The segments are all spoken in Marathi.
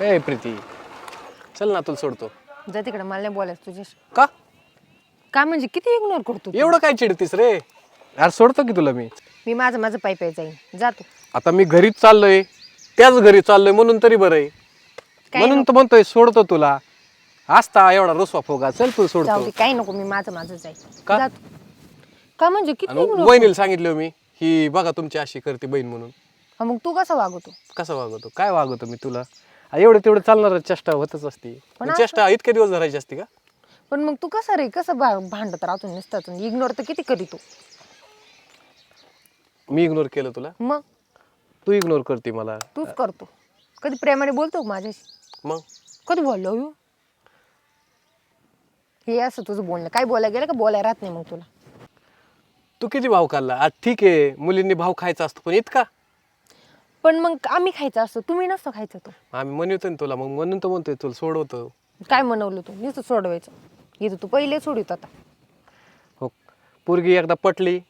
ए प्रीती. चल ना तुला सोडतो. जा तिकडे मला नाही बोलायचं तुझ्याशी. का? का म्हणजे किती इग्नोर करतो तू? एवढं काय चिडतीस रे? यार सोडतो की तुला मी? मी माझं माझं पाय पाय जाईन. जातो आता मी घरीच चाललोय. त्याच घरी चाललोय म्हणून तरी बरं आहे. म्हणून तर म्हणतोय सोडतो तुला. असता एवढा रुसवा फोगा. चल तू जाऊ सोडतो दे काही नको मी माझं माझं जाईन. का? जातो का म्हणजे किती आणि ignore वहिनीला सांगितलं मी ही बघा तुमची अशी करते बहीण म्हणून. मग तू कसं वागवतो? कसं वागवतो? काय वागवतो मी तुला? एवढं तेवढं चालणार चेष्टा होतच असते. पण चेष्टा इतके दिवस धरायची असते का? पण मग तू कसं रे कसं भा- भांडत राहतो नुसतं इग्नोर तर किती करीतो मी इग्नोर केलं तुला? मग? तू इग्नोर करते मला. तूच करतो. कधी प्रेमाने बोलतो का माझ्याशी? मग? कधी बोललो हो? हे असं तुझं बोलणं. काय बोलायला गेलं का बोलायला राहत नाही मग तुला? तू किती भाव खाल्ला? आज ठीक आहे मुलींनी भाव खायचा असतो पण इतका? पण मग आम्ही खायचं असतो तुम्ही नसतो खायचं तो. आम्ही म्हणतो ना तुला मग म्हणून तर म्हणतोय तुला सोडवतो. काय म्हणवलं तू? नुसतं सोडवायचं. इथं तू पहिले सोडित आता. हो पोरगी एकदा पटली.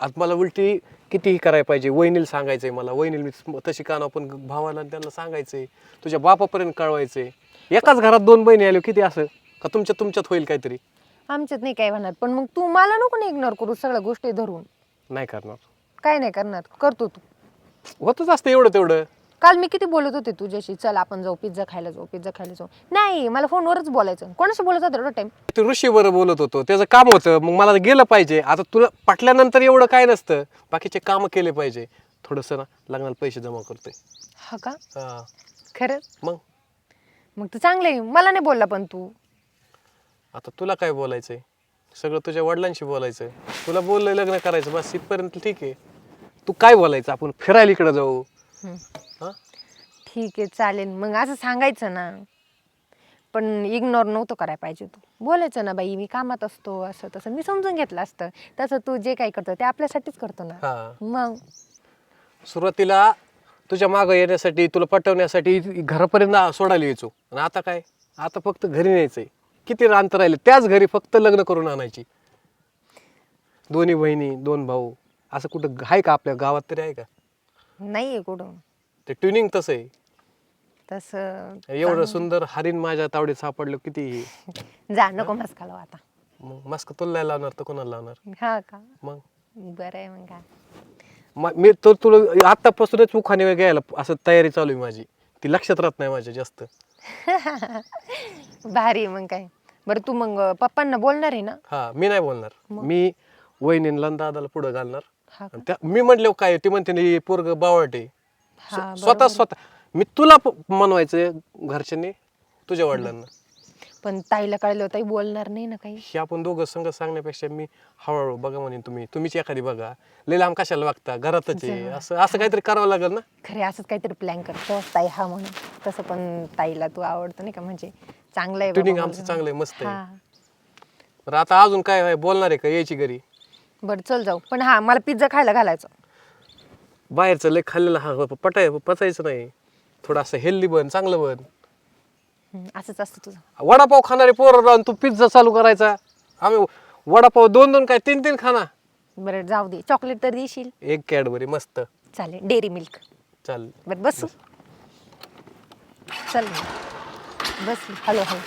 आज मला उलटी कितीही करायला पाहिजे वहिनीला सांगायचंय मला. वहिनीला मी तशी काना पण भावाला आणि त्यांना सांगायचंय. तुझ्या बापापर्यंत कळवायचंय. एकाच घरात दोन बहिणी आल्या किती असं? का तुमच्यात तुमच्यात होईल काहीतरी? आमच्यात नाही काय म्हणणार पण मग तू मला नको ना इग्नोर करू सगळ्या गोष्टी धरून. नाही करणार. काय नाही करणार करतो तू. होतच असतं एवढं तेवढं. काल मी किती बोलत होते तुझ्याशी चल आपण जाऊ पिझ्झा खायला जाऊ पिझ्झा खायला जाऊ. नाही मला फोनवरच बोलायचं. कोणाशी बोलत होता टाइम ते ऋषी बरं बोलत होतो त्याचं काम होतं मग मला गेलं पाहिजे. आता तुला पटल्यानंतर एवढं काय नसतं बाकीचे कामं केले पाहिजे. थोडंसं ना लग्नाला पैसे जमा करतोय. हा का? हा. खरंच मग? मग तू चांगलं आहे. मला नाही बोलला पण तू. आता तुला काय बोलायचंय? सगळं तुझ्या वडिलांशी बोलायचंय. तुला बोललंय लग्न करायचं बस इथपर्यंत ठीक आहे. तू काय बोलायचं? आपण फिरायला इकडे जाऊ. हा? ठीक आहे चालेल. मग असं सांगायचं ना. पण इग्नोर नव्हतं करायला पाहिजे तू बोलायचं ना बाई मी कामात असतो असं तसं. मी समजून घेतलं असतं. तसं तू जे काही करतो ते आपल्यासाठीच करतो ना. हा. मग? सुरुवातीला तुझ्या मागं येण्यासाठी तुला पटवण्यासाठी घरापर्यंत आ- सोडायला यायचो. आणि आता काय? आता फक्त घरी न्यायचंय. किती अंतर राहिले त्याच घरी फक्त लग्न करून आणायची. दोन्ही बहिणी दोन भाऊ. असं कुठं आहे का आपल्या गावात तरी आहे का? नाही आहे कुठं. ते ट्युनिंग तसं आहे. तसं एवढं सुंदर हरिण माझ्या तावडीत सापडलं किती? जा नको आता. मग मस्क तुला नाही लावणार तर कोणाला लावणार? हा का? मग? बरं आहे मग काय म- मी तर तुला आतापासूनच उखाणे घ्यायला असं तयारी चालू आहे माझी. ती लक्षात राहत नाही माझ्या जास्त. भारी आहे मग काय. बरं तू मग पप्पांना बोलणार आहे ना? हा मी नाही बोलणार. मी वहिनीला आणि दादाला पुढे घालणार. हा का? आणि त्या मी म्हटलं काय ते म्हणते नाही पोरग बावट हा, स्व- स्वतः स्वतः मी तुला प- म्हणवायचं घरच्यांनी तुझ्या वडिलांना. पण ताईला कळलं ताई बोलणार नाही ना काही. हे आपण दोघं संघ सांगण्यापेक्षा मी हळूहळू बघा म्हणेन तुम्ही. तुम्हीच एखादी बघा. लय लांब कशाला बघता घरातच आहे. असं असं काहीतरी करावं लागेल ना? खरे असंच काहीतरी प्लॅन कर. तेव्हाच ताई हा म्हणून तसं पण ताईला तू आवडतं नाही का? म्हणजे चांगलं आहे बाबा ट्युनिंग मुलगा. आमचं चांगलं आहे मस्त आहे. हा. बरं आता अजून काय आहे? बोलणार आहे का यायची घरी? बरं चल जाऊ. पण हा मला पिझ्झा खायला घालायचं. बाहेरचं लय खाल्लेलं हा पटाय पचायचं नाही. थोडं असं हेल्दी बन चांगलं बन. हम्म, असंच असतं तुझं. वडापाव खाणारे पोरं राहून तू पिझ्झा चालू करायचा. आम्ही वडापाव दोन दोन काय तीन तीन खाना. बरं जाऊ दे. चॉकलेट तर देशील. एक कॅडबरी मस्त. चालेल डेअरी मिल्क. चाल. बरं बसू. चल. बस हॅलो हॅलो.